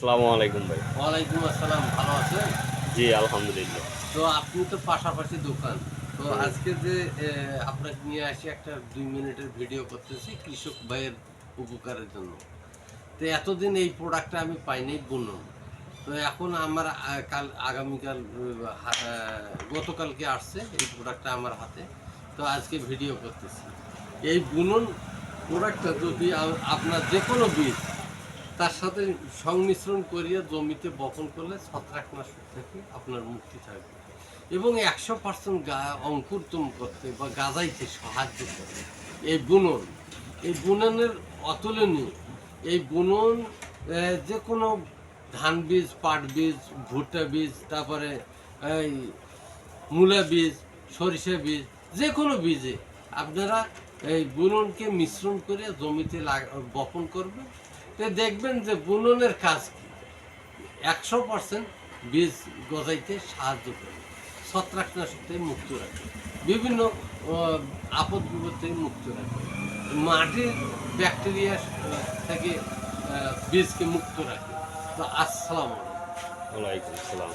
আসসালামু আলাইকুম ভাই। ওয়ালাইকুম আসসালাম ভালো আছেন? জি আলহামদুলিল্লাহ। তো আপনি তো পাশাপাশি দোকান। তো আজকে যে আপনাকে নিয়ে আসি একটা দুই মিনিটের ভিডিও করতেছি কৃষক ভাইয়ের উপকারের জন্য। তো এতদিন এই প্রোডাক্টটা আমি পাইনি বুনন। তো এখন আমার কাল আগামীকাল গতকালকে আসছে এই প্রোডাক্টটা আমার হাতে। তো আজকে ভিডিও করতেছি। এই বুনন প্রোডাক্টটা যদি আপনার যে কোনো বীজ তার সাথে সংমিশ্রণ করিয়ে জমিতে বপন করলে ছত্রাকনাশক থেকে আপনার মুক্তি থাকবে এবং একশো পার্সেন্ট গা অঙ্কুরতম করতে বা গাজাইতে সাহায্য করে এই বুনন, এই বুননের অতুলনীয়, এই বুনন যে কোনো ধান বীজ, পাট বীজ, ভুট্টা বীজ, তারপরে এই মূলা বীজ, সরিষা বীজ যে কোনো বীজে আপনারা এই বুননকে মিশ্রণ করে জমিতে লাগা- বপন করবেন। তো দেখবেন যে বুননের কাজ কি? একশো পার্সেন্ট বীজ গজাইতে সাহায্য করে। ছত্রাকনাশক থেকে মুক্ত রাখে। বিভিন্ন আপদ বিপদ থেকে মুক্ত রাখে। মাটির ব্যাকটেরিয়া থেকে বীজকে মুক্ত রাখে। তো আসসালাম আলাইকুম। আসসালাম।